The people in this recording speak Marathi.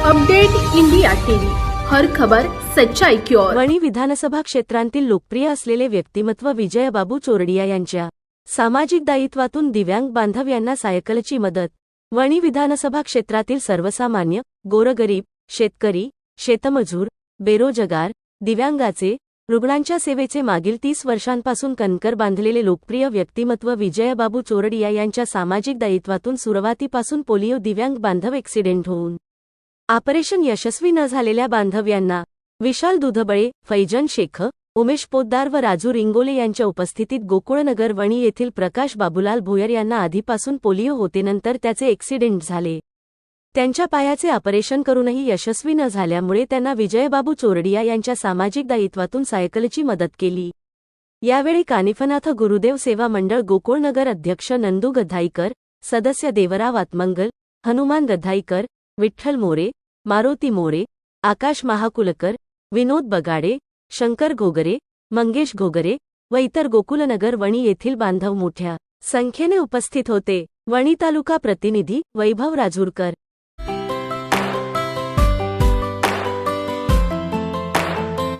Update India TV. हर खबर सच्चाई की ओर. वणी विधानसभा क्षेत्रांतील लोकप्रिय असलेले व्यक्तिमत्व विजयबाबू चोरडिया यांच्या सामाजिक दायित्वातून दिव्यांग बांधव यांना सायकलची मदत. वणी विधानसभा क्षेत्रातील सर्वसामान्य गोरगरीब शेतकरी शेतमजूर बेरोजगार दिव्यांगाचे रुग्णांच्या सेवेचे मागील तीस वर्षांपासून कणकर बांधलेले लोकप्रिय व्यक्तिमत्व विजयबाबू चोरडिया यांच्या सामाजिक दायित्वातून सुरुवातीपासून पोलिओ दिव्यांग बांधव एक्सिडेंट होऊन ऑपरेशन यशस्वी न झालेल्या बांधव यांना विशाल दुधबळे फैजन शेख उमेश पोद्दार व राजू रिंगोले यांच्या उपस्थितीत गोकुळनगर वणी येथील प्रकाश बाबूलाल भोयर यांना आधीपासून पोलिओ होतेनंतर त्याचे एक्सिडेंट झाले. त्यांच्या पायाचे ऑपरेशन करूनही यशस्वी न झाल्यामुळे त्यांना विजयबाबू चोरडिया यांच्या सामाजिक दायित्वातून सायकलची मदत केली. यावेळी कानिफनाथ गुरुदेव सेवा मंडळ गोकुळनगर अध्यक्ष नंदू गद्धाईकर सदस्य देवराव आत्मंगल हनुमान गद्धाईकर विठ्ठल मोरे मारोती मोरे आकाश महाकुलकर विनोद बगाडे शंकर घोगरे मंगेश घोगरे व इतर गोकुलनगर वणी येथील बांधव मोठ्या संख्येने उपस्थित होते. वणी तालुका प्रतिनिधी वैभव राजूरकर.